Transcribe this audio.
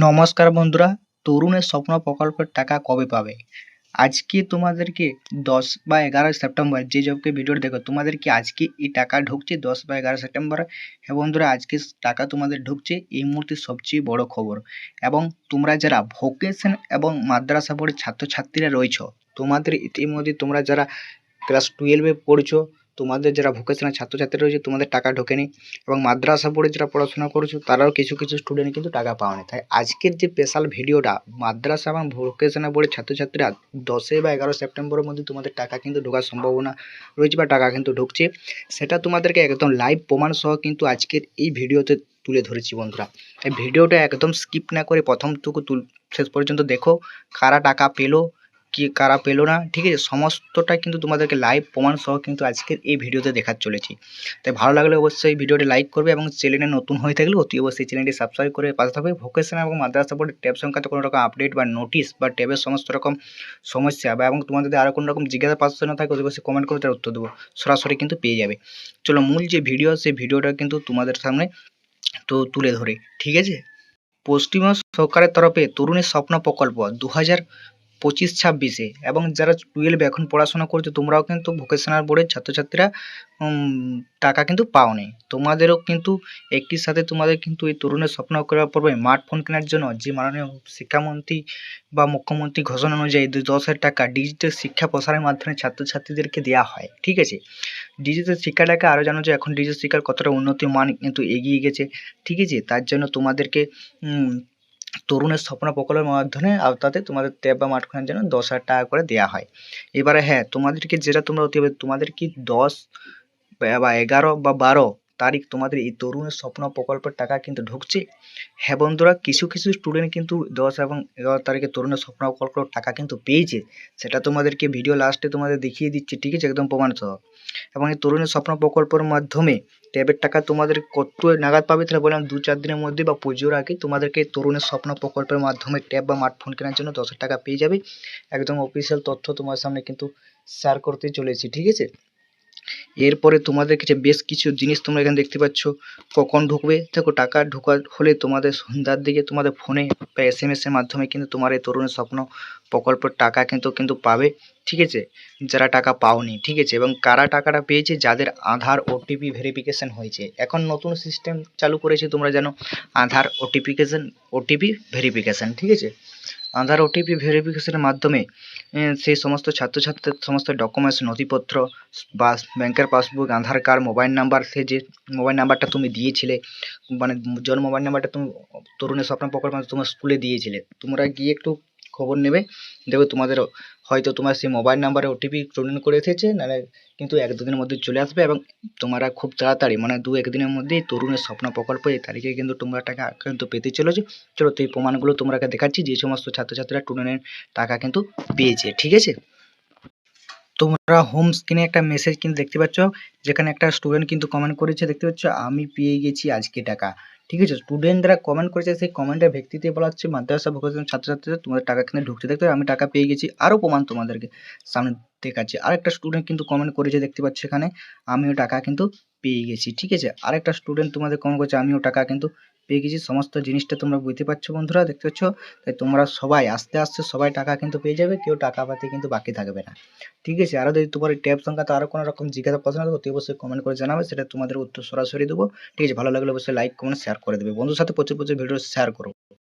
নমস্কার বন্ধুরা, তরুণের স্বপ্ন প্রকল্পের টাকা কবে পাবে? আজকে তোমাদেরকে দশ বা এগারো সেপ্টেম্বর, যে জবকে ভিডিও দেখো, তোমাদেরকে আজকে এই টাকা ঢুকছে দশ বা এগারো সেপ্টেম্বরে। হ্যাঁ বন্ধুরা, আজকে টাকা তোমাদের ঢুকছে এই মুহূর্তে সবচেয়ে বড় খবর। এবং তোমরা যারা ভোকেশন এবং মাদ্রাসা বোর্ডের ছাত্রছাত্রীরা রয়েছ, তোমাদের ইতিমধ্যে তোমরা যারা ক্লাস টুয়েলভে পড়ছো তোমাদের যারা ভোকেশনাল ছাত্রছাত্রী রয়েছে, তোমাদের টাকা ঢোকেনি এবং মাদ্রাসা বোর্ডে যারা পড়াশোনা করেছ, তারাও কিছু কিছু স্টুডেন্ট কিন্তু টাকা পাওনি। তাই আজকের যে স্পেশাল ভিডিওটা মাদ্রাসা এবং ভোকেশনাল বোর্ডের ছাত্রছাত্রীরা দশই বা এগারো সেপ্টেম্বরের মধ্যে তোমাদের টাকা কিন্তু ঢোকার সম্ভাবনা রয়েছে বা টাকা কিন্তু ঢুকছে, সেটা তোমাদেরকে একদম লাইভ প্রমাণ সহ কিন্তু আজকের এই ভিডিওতে তুলে ধরেছি বন্ধুরা। এই ভিডিওটা একদম স্কিপ না করে প্রথমটুকু তুল শেষ পর্যন্ত দেখো, কারা টাকা পেল কি কারা পেল না, ঠিক আছে? সমস্তটা কিন্তু তোমাদেরকে লাইভ প্রমাণ সহ কিন্তু আজকের এই ভিডিওতে দেখার চলেছি। তাই ভালো লাগলে অবশ্যই ভিডিওটি লাইক করবে এবং চ্যানেলে নতুন হয়ে থাকলে অতি অবশ্যই চ্যানেলটি সাবস্ক্রাইব করে পাশে থাকবে। ভোকেশন এবং মাদ্রাসা বোর্ডের ট্যাব সংক্রান্ত কোনো রকম আপডেট বা নোটিশ বা ট্যাবের সমস্ত রকম সমস্যা বা এবং তোমাদের আরও কোনো রকম জিজ্ঞাসা পাচ্ছে না থাকে, অতি অবশ্যই কমেন্ট করে তার উত্তর দেবো। সরাসরি কিন্তু পেয়ে যাবে। চলো মূল যে ভিডিও সেই ভিডিওটা কিন্তু তোমাদের সামনে তো তুলে ধরে, ঠিক আছে? পশ্চিমবঙ্গ সরকারের তরফে তরুণের স্বপ্ন প্রকল্প দু হাজার পঁচিশ ছাব্বিশে এবং যারা টুয়েলভ এখন পড়াশোনা করছ, তোমরাও কিন্তু ভোকেশনাল বোর্ডের ছাত্রছাত্রীরা টাকা কিন্তু পাওনি। তোমাদেরও কিন্তু একটির সাথে তোমাদের কিন্তু এই তরুণের স্বপ্ন করার পর্বে স্মার্টফোন কেনার জন্য যে মাননীয় শিক্ষামন্ত্রী বা মুখ্যমন্ত্রী ঘোষণা অনুযায়ী দশ হাজার টাকা ডিজিটাল শিক্ষা প্রসারের মাধ্যমে ছাত্রছাত্রীদেরকে দেওয়া হয়, ঠিক আছে? ডিজিটাল শিক্ষাটাকে আরও জানো যে এখন ডিজিটাল শিক্ষার কতটা উন্নতি মান কিন্তু এগিয়ে গেছে, ঠিক আছে? তার জন্য তোমাদেরকে তরুণের স্বপ্ন প্রকল্পের মাধ্যমে আওতাতে তোমাদের ট্যাব বা মাঠখানের জন্য দশ হাজার টাকা করে দেওয়া হয়। এবারে হ্যাঁ তোমাদেরকে যেটা তোমরা অতি তোমাদের কি দশ বা- বা এগারো বা বারো তারিখ তোমাদের এই তরুণের স্বপ্ন প্রকল্পের টাকা কিন্তু ঢুকছে। হ্যাঁ বন্ধুরা, কিছু কিছু স্টুডেন্ট কিন্তু দশ এবং এগারো তারিখে তরুণের স্বপ্ন প্রকল্পের টাকা কিন্তু পেয়েছে। সেটা তোমাদেরকে ভিডিও লাস্টে তোমাদের দেখিয়ে দিচ্ছি, ঠিক আছে? একদম প্রমাণ সহ এবং এই তরুণের স্বপ্ন প্রকল্পের মাধ্যমে ট্যাবের টাকা তোমাদের কত নাগাদ পাবে? তাহলে বললাম দু চার দিনের মধ্যে বা পুজোর আগে তোমাদেরকে তরুণের স্বপ্ন প্রকল্পের মাধ্যমে ট্যাব বা স্মার্টফোন কেনার জন্য দশ টাকা পেয়ে যাবে। একদম অফিসিয়াল তথ্য তোমার সামনে কিন্তু শেয়ার করতে চলেছি, ঠিক আছে? এরপরে তোমাদের কাছে বেশ কিছু জিনিস তোমরা এখানে দেখতে পাচ্ছ। কখন ঢুকবে? দেখো, টাকা ঢোকার হলে তোমাদের সন্ধ্যার দিকে তোমাদের ফোনে বা এস এম এসের মাধ্যমে কিন্তু তোমার এই তরুণের স্বপ্ন প্রকল্পের টাকা কিন্তু কিন্তু পাবে, ঠিক আছে? যারা টাকা পাওনি, ঠিক আছে? এবং কারা টাকাটা পেয়েছে? যাদের আধার ওটিপি ভেরিফিকেশন হয়েছে। এখন নতুন সিস্টেম চালু করেছে তোমরা জানো, আধার ওটিপিকেশন ওটিপি ভেরিফিকেশন ঠিক আছে? আধার ওটিপি ভেরিফিকেশনের মাধ্যমে সেই সমস্ত ছাত্রছাত্রীর সমস্ত ডকুমেন্টস নথিপত্র বা ব্যাংকের passbook Aadhaar card mobile number সে যে মোবাইল নাম্বারটা তুমি দিয়েছিলে মানে জল মোবাইল নাম্বারটা তুমি, তরুণের স্বপ্ন প্রকল্প তোমার স্কুলে দিয়েছিলে, তোমরা গিয়ে একটু খবর নেবে দেখবে তোমাদের হয়তো তোমার সেই মোবাইল নাম্বারে ওটিপি প্রদান করে এসেছে, নাহলে কিন্তু এক দুদিনের মধ্যে চলে আসবে এবং তোমরা খুব তাড়াতাড়ি মানে দু একদিনের মধ্যেই তরুণের স্বপ্ন প্রকল্প এই তারিখে কিন্তু তোমরা টাকা কিন্তু পেতে চলেছো। চলো তো এই প্রমাণগুলো তোমাকে দেখাচ্ছি, যে সমস্ত ছাত্রছাত্রীরা টুর্নামেন্ট টাকা কিন্তু পেয়েছে, ঠিক আছে? তোমরা হোম স্ক্রিনে একটা মেসেজ কিন্তু দেখতে পাচ্ছ, যেখানে একটা স্টুডেন্ট কিন্তু কমেন্ট করেছে, দেখতে পাচ্ছ, আমি পেয়ে গেছি আজকে টাকা। ঠিক আছে? স্টুডেন্টরা কমেন্ট করেছে, সেই কমেন্টের ভিত্তিতে বলা হচ্ছে মাদ্রাসা ভোকেশনাল ছাত্রছাত্রীদের তোমাদের টাকা কিন্তু ঢুকছে। দেখতে আমি টাকা পেয়ে গেছি। আরও প্রমাণ তোমাদেরকে সামনে দেখাচ্ছি। আরেকটা স্টুডেন্ট কিন্তু কমেন্ট করেছে, দেখতে পাচ্ছি এখানে, আমিও টাকা কিন্তু পেয়ে গেছি। ঠিক আছে? আরেকটা স্টুডেন্ট তোমাদের কমেন্ট করেছে, আমিও টাকা কিন্তু পেয়ে গেছি। সমস্ত জিনিসটা তোমরা বুঝতে পারছ বন্ধুরা, দেখতে পাচ্ছ? তাই তোমরা সবাই আস্তে আস্তে সবাই টাকা কিন্তু পেয়ে যাবে, কেউ টাকা পাতে কিন্তু বাকি থাকবে না। ঠিক আছে আরও যদি তোমার ট্যাব সংখ্যাতে আরও কোনো রকম জিজ্ঞাসা প্রশ্ন থাকে, অতি অবশ্যই কমেন্ট করে জানাবে, সেটা তোমাদের উত্তর সরাসরি দেবো। ঠিক আছে, ভালো লাগলে অবশ্যই লাইক কমেন্ট শেয়ার করে দেবে। বন্ধুর সাথে প্রচুর প্রচুর ভিডিও শেয়ার করো